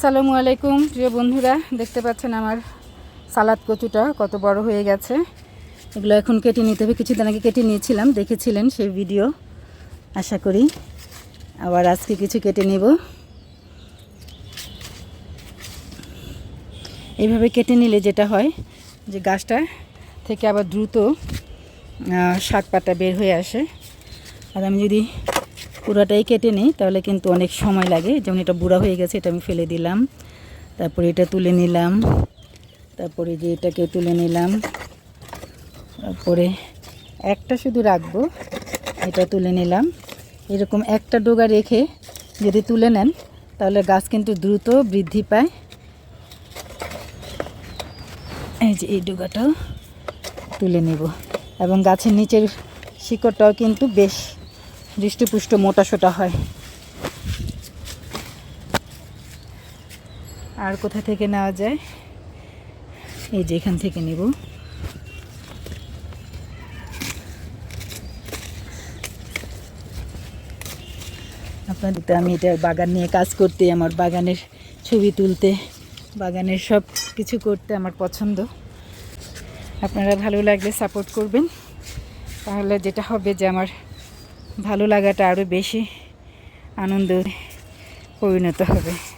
আসসালামু আলাইকুম, প্রিয় বন্ধুরা, দেখতে পাচ্ছেন আমার সালাদ কচুটা কত বড় হয়ে গেছে। এগুলো এখন কেটে নিতে হবে, কিছুদিন আগে কেটে নিয়েছিলাম, দেখেছিলেন সেই ভিডিও, আশা করি। আবার আজকে কিছু কেটে নেব। এইভাবে কেটে নিলে যেটা হয়, যে গাছটা থেকে আবার দ্রুত শাক পাতা বের হয়ে আসে। আর আমি যদি পুরাটাই কেটে নিই, তাহলে কিন্তু অনেক সময় লাগে। যেমন এটা বুড়া হয়ে গেছে, এটা আমি ফেলে দিলাম। তারপরে এটা তুলে নিলাম। তারপরে যে এটাকে তুলে নিলাম। তারপরে একটা শুধু রাখব, এটা তুলে নিলাম। এরকম একটা ডোগা রেখে যদি তুলে নেন, তাহলে গাছ কিন্তু দ্রুত বৃদ্ধি পায়। এই যে এই ডোগাটাও তুলে নেব। এবং গাছের নিচের শিকড়টাও কিন্তু বেশ হৃষ্টপুষ্ট মোটা সোটা হয়। আর কোথা থেকে নেওয়া যায়? এই যে এখান থেকে নেব। আপনাদের তো আমি এটা বাগান নিয়ে কাজ করতে, আমার বাগানের ছবি তুলতে, বাগানের সব কিছু করতে আমার পছন্দ। আপনারা ভালো লাগলে সাপোর্ট করবেন। তাহলে যেটা হবে যে আমার ভালো লাগাটা আরও বেশি আনন্দ পরিণত হবে।